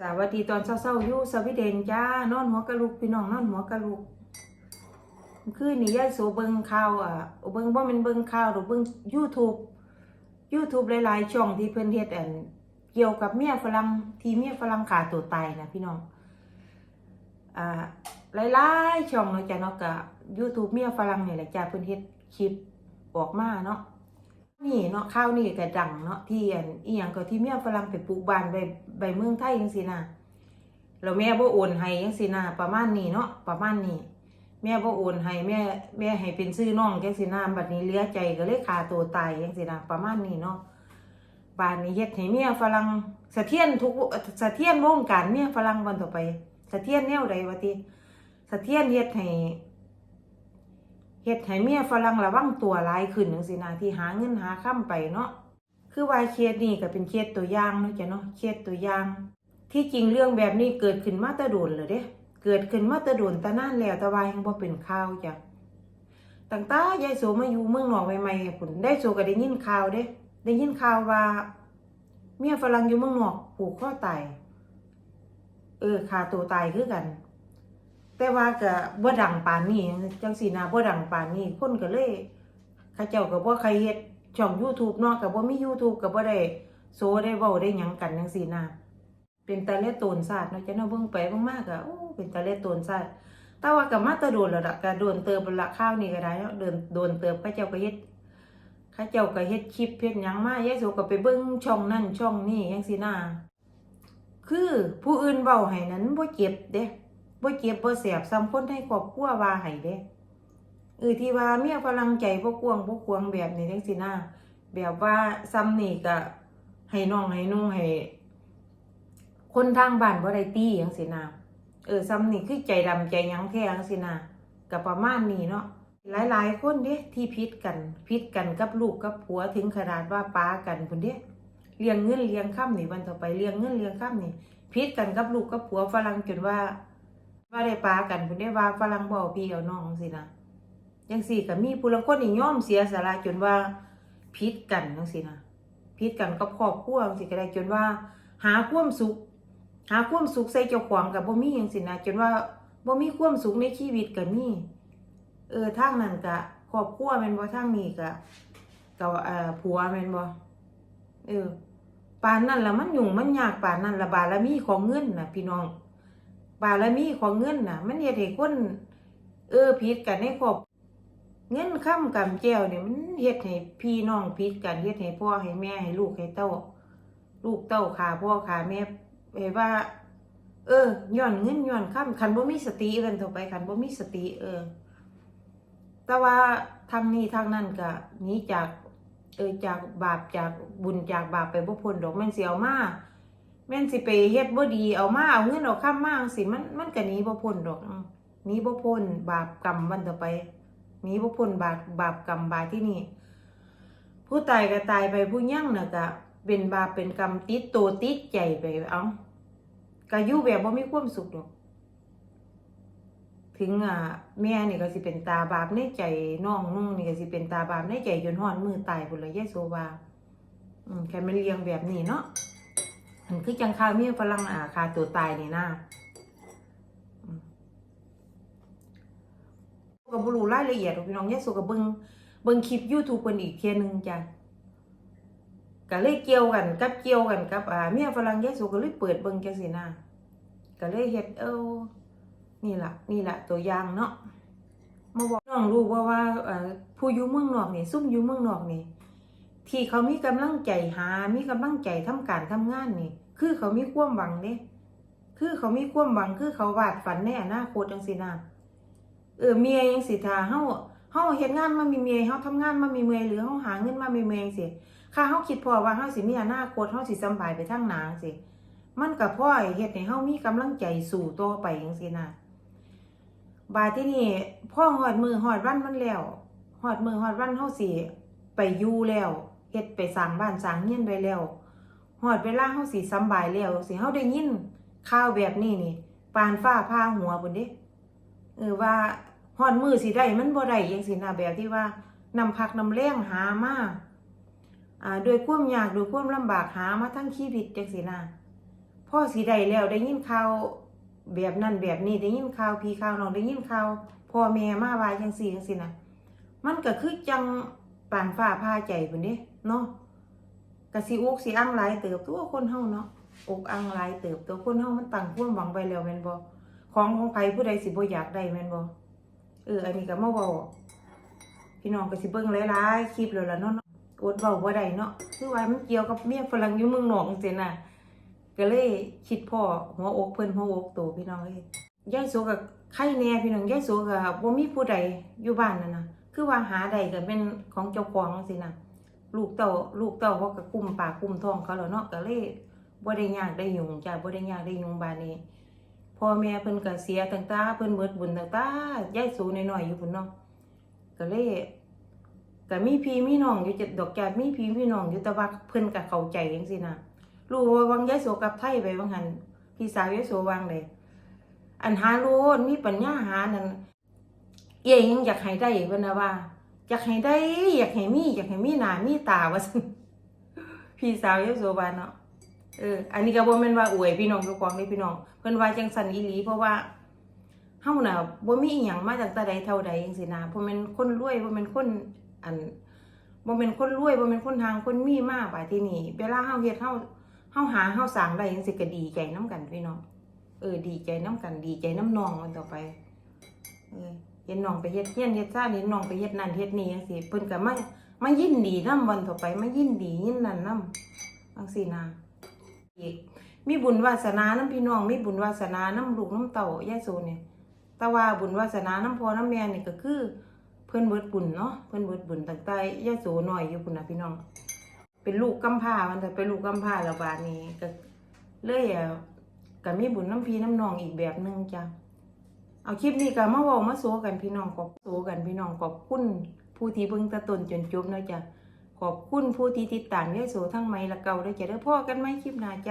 สวัสดีตอนเช้าๆอยู่สวีเดนจ้านอนหัวกระลุกพี่น้องนอนหัวกระลุกคือนี่ยายโสเบิงข่าวอะเบิงบ่แม่นเบิงข่าวหรือเบิง YouTube YouTube หลายๆช่องที่เพิ่นเฮ็ดอันเกี่ยวกับเมียฝรั่งที่เมียฝรั่งฆ่าตัวตายนะพี่น้องอ่าหลายๆช่องเนาะจ้ะเนาะก็ YouTube เมียฝรั่งนี่แหละจ้ะเพิ่นเฮ็ดคลิปออกมาเนาะ นี่เนาะข้าวนี่ก็ดังเนาะที่อันอีหยังก็ที่เมียฝรั่งไปปลูกบ้านใบใบเมืองไทยจังซี่นะแล้วแม่บ่โอนให้จังซี่นะประมาณนี้เนาะประมาณนี้ แม่บ่โอนให้แม่แม่ให้เป็นชื่อน้องจังซี่นะบัดนี้เหลือใจก็เลยฆ่าตัวตายจังซี่นะประมาณนี้เนาะบ้านนี้เฮ็ดให้เมียฝรั่งสะเทือนทุกสะเทือนวงการเมียฝรั่งวันต่อไปสะเทือนแนวใดวะติสะเทือนเฮ็ดให้ เฮ็ดให้เมียฝรั่งระวังตัวหลายขึ้นจังซี่นะที่หาเงินหาค่ำไปเนาะคือว่าเคสนี้ก็เป็นเคสตัวอย่างเนาะจ้ะเนาะเคสตัวอย่าง ที่จริงเรื่องแบบนี้เกิดขึ้นมาตะโดนเลยเด้เกิดขึ้นมาตะโดนตะนานแล้วแต่วายังบ่เป็นข่าวจ้ะตั้งต่ยายโสมาอยู่เมืองนอกใหม่ๆพุ่นได้โสก็ได้ยินข่าวเด้ ได้ยินข่าวว่า เมียฝรั่งอยู่เมืองนอกผูกคอตายเออฆ่าตัวตายคือกัน แต่ว่าก็บ่ดังปานนี้จังซี่นะบ่ดังปานนี้คนก็เลยเขาเจ้าก็บ่ใครเฮ็ดช่อง YouTube เนาะก็บ่มี YouTube ก็บ่ได้โซได้เว้าได้หยังกันจังซี่นะเป็นตาเลโตนซาดเนาะจังเนาะเบิ่งไปเบิ่งมาก็โอ้เป็นตาเลโตนซาดแต่ว่าก็มาตะโดนแล้วล่ะก็โดนเติบละข้าวนี่ก็ได้เนาะเดินโดนเติบเขาเจ้าก็เฮ็ดเขาเจ้าก็เฮ็ดคลิปเฮ็ดหยังมายายโสก็ไปเบิ่งช่องนั่นช่องนี้จังซี่นะคือผู้อื่นเว้าให้นั้นบ่เจ็บเด้ บ่เจ็บบ่แสบซ้ำคนให้ครอบครัวว่าให้เด้เออที่ว่าเมียฝรั่งใจบ่กวงบ่ควงแบบนี้จังซี่นะแบบว่าซ้ำนี่ก็ให้น้องให้นุ่งให้คนทางบ้านบ่ได้ตีจังซี่นะเออซ้ำนี่คือใจดำใจยังแท้จังซี่นะก็ประมาณนี้เนาะหลายๆคนเด้ที่พิษกันพิษกันกับลูกกับผัวถึงขนาดว่าป้ากันพุ่นเด้เลี้ยงเงินเลี้ยงค่ำนี่วันต่อไปเลี้ยงเงินเลี้ยงค่ำนี่พิษกันกับลูกกับผัวฝรั่งจนว่า ว่าได้ปากันเพิ่นได้ว่าฝรั่งบ่เอาพี่เอาน้องสินะจังซี่ก็มีผู้ลางคนนี่ย่อมเสียสละจนว่าพิษกันจังซี่นะพิษกันกับครอบครัวจังซี่ก็ได้จนว่า หาความสุข หาความสุขใส่เจ้าของก็บ่มีจังซี่นะจนว่าบ่มีความสุขในชีวิตก็มีเออทางนั้นก็ครอบครัวแม่นบ่ทางนี้ก็ก็เอ่อผัวแม่นบ่เออปานนั้นละมันยุ่งมันยากปานนั้นละบารมีของเงินน่ะพี่น้อง บารมีของเงินน่ะ มันเฮ็ดให้คนเออผิดกันในครอบเงินค้ำกำแก้วเนี่ยมันเฮ็ดให้พี่น้องผิดกันเฮ็ดให้พ่อให้แม่ให้ลูกให้เต้า ลูกเต้าขาพ่อขาแม่ให้ว่า เออย้อนเงินย้อนค้ำคันบ่มีสติเอิ้นต่อไปคันบ่มีสติเออ แต่ว่าทางนี้ทางนั้นก็หนีจาก เออจากบาปจากบุญจากบาปไปบ่พ้นดอกแม่นสิเอามา แม่นสิไปเฮ็ดบ่ดีเอามาเอาเงินเอาค้ำมาสิมันมันก็หนีบ่พ้นดอกมหนีบ่พ้นบาปกรรมวันต่อไปหนีบ่พ้นบาปบาปกรรมบาปที่นี่ ผู้ตายก็ตายไปผู้ยั่งน่ะก็เป็นบาปเป็นกรรมติดโตติดใจไปเอาก็อยู่แบบบ่มีความสุขดอกถึงอ่าแม่นี่ก็สิเป็นตาบาปในใจน้องนุ่งนี่ก็สิเป็นตาบาปในใจจนฮอดมือตายพุ่นละยายโซวาอืมแค่มันเลี้ยงแบบนี้เนาะ มันคือจังคาเมียฝรั่งอ่าคาตัวตายนี่นะก็บ่รู้รายละเอียดหรอกพี่น้องยายโซก็เบิงเบิงคลิป YouTube เพิ่นอีกเทียนึงจ้ะก็เลยเกี่ยวกันกับเกี่ยวกันกับอ่าเมียฝรั่งยายโซก็เลยเปิดเบิงจังซี่นะก็เลยเฮ็ดเอ้านี่ล่ะนี่ล่ะตัวอย่างเนาะมาบอกน้องรู้ว่าว่าผู้อยู่เมืองนอกนี่ซุ่มอยู่เมืองนอกนี่ ที่เขามีกำลังใจหา มีกำลังใจทำการทำงานนี่ คือเขามีความหวังเด้คือเขามีความหวังคือเขาวาดฝันในอนาคตจังซี่นะเออเมียจังสิถ้าเฮาเฮาเฮ็ดงานมามีเมียเฮาทำงานมามีเมียหรือเฮาหาเงินมามีเมียจังซี่ค่าเฮาคิดพอว่าเฮาสิมีอนาคตเฮาสิสบายไปทางหนาจังซี่มันก็พ่อให้เฮ็ดให้เฮามีกำลังใจสู่ต่อไปจังซี่นะบาที่นี่พ่อฮอดมือฮอดวันมันแล้วฮอดมือฮอดวันเฮาสิไปอยู่แล้ว เฮ็ดไปสร้างบ้านสร้างเรือนไว้แล้วฮอดเวลาเฮาสิสำบายแล้วสิเฮาได้ยินข่าวแบบนี้นี่ปานฟ้าผ่าหัวพุ่นเด้เออว่าฮอดมือสิได้มันบ่ได้จังซี่นะแบบที่ว่านำพักนำแรงหามาอ่าโดวยความยากโดวยความลำบากหามาทั้งชีวิตจังซี่นะพ่อสีได้แล้วได้ยินข่าวแบบนั้นแบบนี้ได้ยินข่าวพี่ข่าวน้องได้ยินข่าวพ่อแม่มาว่าจังซี่จังซี่นะมันก็คือจังปานฟ้าพาใจพุ่นเด้ เนาะก็สิอกสิอังหลายเติบตัวคนเฮาเนาะอกอังหลายเติบตัวคนเฮามันตั้งความหวังไว้แล้วแม่นบ่ของของไผผู้ใดสิบ่อยากได้แม่นบ่เอออันนี้ก็มาเว้าพี่น้องก็สิเบิ่งหลายๆคลิปแล้วล่ะเนาะอดเว้าบ่ได้เนาะคือว่ามันเกี่ยวกับเมียฝรั่งอยู่เมืองนอกจังซี่น่ะก็เลยคิดพ่อหัวอกเพิ่นหัวอกโตพี่น้องเอ้ยยายโสกับใครแน่พี่น้องยายโสกับบ่มีผู้ใดอยู่บ้านนั่นน่ะคือว่าหาได้ก็เป็นของเจ้าของจังซี่นะ ลูกเต้าลูกเต้าเขาก็กุมปากกุมท้องเขาแล้วเนาะก็เลยบ่ได้ยากได้ยุ่งจ้ะบ่ได้ยากได้ยุ่งบ้านนี้พ่อแม่เพิ่นก็เสียตั้งตาเพิ่นเบิดบุญตั้งตายายโสน้อยๆอยู่พุ่นเนาะก็เลยก็มีพี่มีน้องอยู่จะดอกจันมีพี่มีน้องอยู่แต่ว่าเพิ่นก็เข้าใจจังซี่นะรู้ว่าวังยายโสกับไทยไปวังหันพี่สาวยายโสวางเลยอันหาโลดมีปัญญาหานั่นเอ้ยยังอยากให้ได้เพิ่นนะว่า อยากให้ได้ อยากให้มีอยากให้มีหน้ามีตาว่าซั่นพี่สาวยายโสว่าเนาะเอออันนี้ก็บ่แม่นว่าอวยพี่น้องทุกคนนี่พี่น้องเพิ่นว่าจังซั่นอีหลีเพราะว่าเฮาน่ะบ่มีอีหยังมาจากแต่ใดเท่าใดจังซี่นะบ่แม่นคนรวยบ่แม่นคนอันบ่แม่นคนรวยบ่แม่นคนทางคนมีมาบาดที่นี้เวลาเฮาเฮ็ดเฮาเฮาหาเฮาสร้างได้จังซี่ก็ดีใจน้ำกันพี่น้องเออดีใจน้ำกันดีใจน้ำน้องมันต่อไปเออ เห็นน้องไปเฮ็ดเฮียนเฮ็ดซ่าเห็นน้องไปเฮ็ดนั่นเฮ็ดนี่จังซี่เพิ่นก็มามายินดีนํวันต่อไปมายินดียินนั่นนํจังซี่นะอีกมีบุญวาสนานํพี่น้องมีบุญวาสนานํลูกนํเต้ายายโซเนี่ยแต่ว่าบุญวาสนานํพ่อนํแม่นี่ก็คือ เพิ่นเบิดบุญเนาะเพิ่นเบิดบุญตั้งแต่ยายโซน้อยอยู่พุ่นน่ะพี่น้อง เป็นลูกกำพร้ามันแต่เป็นลูกกำพร้าแล้วบาดนี้ก็เลยอะก็มีบุญน้ำพี่น้ำน้องอีกแบบหนึงจ้ะ เอาคลิปนี้ก็มาเว้ามาโซกันพี่น้องขอบโซกันพี่น้องขอบคุณผู้ที่เบิ่งตะต้นจนจบเนาะจ้ะขอบคุณผู้ที่ติดตามยายโสทั้งไม่ละเก่าด้วยจ้ะเด้อพ่อกันไหมคลิปหน้าจ้ะ